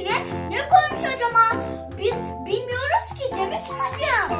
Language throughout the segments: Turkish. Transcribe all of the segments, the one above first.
içine ne koymuş acaba? Biz bilmiyoruz ki değil mi Sunacığım?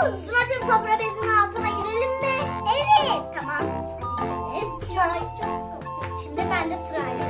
Sunacığım sofra bezinin altına girelim mi? Evet. Tamam. Evet. Çok, çok. Şimdi ben de sırayla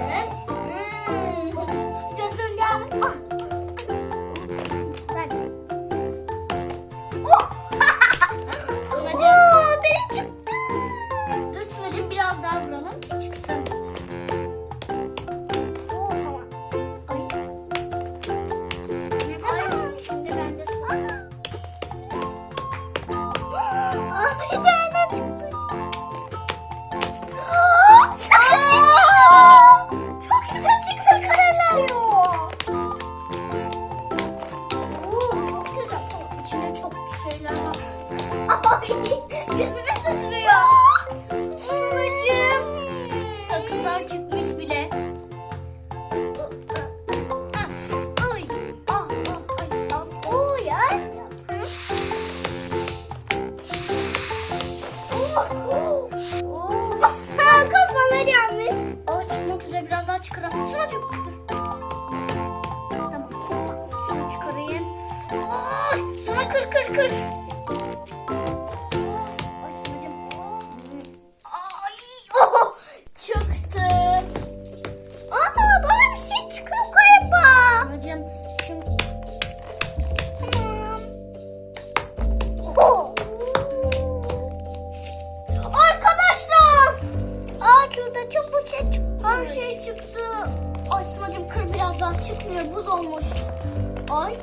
Hadi kır. Oh, çıktı. Aa, bana bir şey çıkıyor galiba. Hocam şimdi... Oh. Arkadaşlar. Aa, çok bir şey çıktı. Her şey çıktı. Ay Sumacım kır biraz daha çıkmıyor. Buz olmuş. Ay.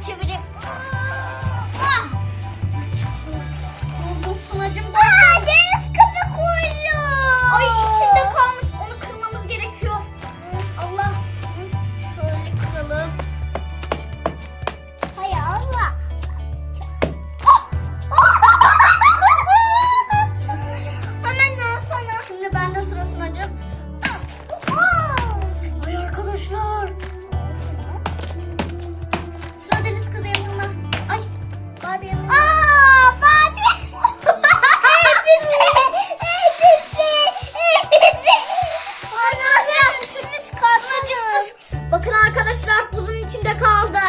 çevireyim. içinde kaldı.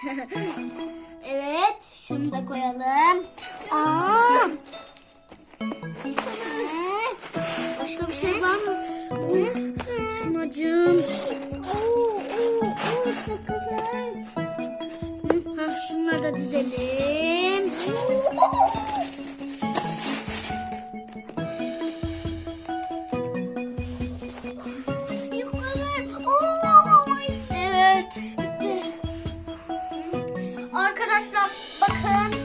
evet, şunu da koyalım. Aa! Başka bir şey var mı? Sunacığım. Oo, oo, oo. Ha, şunları da dizelim. Arkadaşlar bakın.